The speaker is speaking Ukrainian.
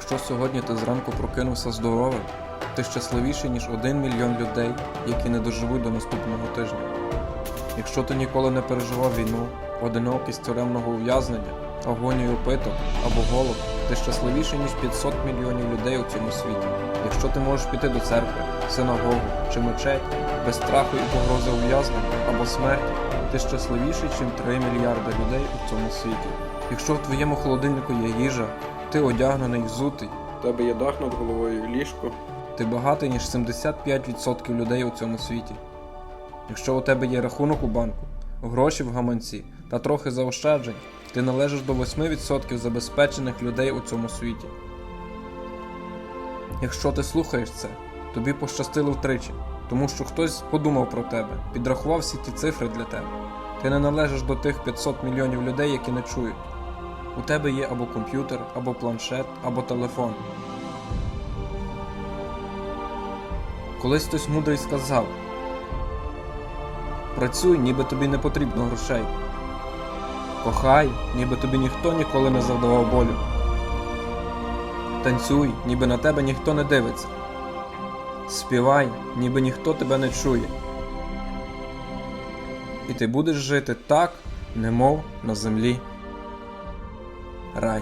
Якщо сьогодні ти зранку прокинувся здоровим, ти щасливіший, ніж один мільйон людей, які не доживуть до наступного тижня. Якщо ти ніколи не переживав війну, одинокість тюремного ув'язнення, агонію питок або голод, ти щасливіший, ніж 500 мільйонів людей у цьому світі. Якщо ти можеш піти до церкви, синагогу чи мечеть без страху і погрози ув'язнення або смерті, ти щасливіший, ніж 3 мільярди людей у цьому світі. Якщо в твоєму холодильнику є їжа, ти одягнений, взутий, У тебе є дах над головою, ліжко. ти багатий, ніж 75% людей у цьому світі. Якщо у тебе є рахунок у банку, гроші в гаманці та трохи заощаджень, ти належиш до 8% забезпечених людей у цьому світі. Якщо ти слухаєш це, тобі пощастило втричі, тому що хтось подумав про тебе, підрахував всі ті цифри для тебе. Ти не належиш до тих 500 мільйонів людей, які не чують. У тебе є або комп'ютер, або планшет, або телефон. Колись хтось мудрий сказав: Працюй, ніби тобі не потрібно грошей. Кохай, ніби тобі ніхто ніколи не завдавав болю. Танцюй, ніби на тебе ніхто не дивиться. Співай, ніби ніхто тебе не чує. І ти будеш жити так, немов на землі. Рай.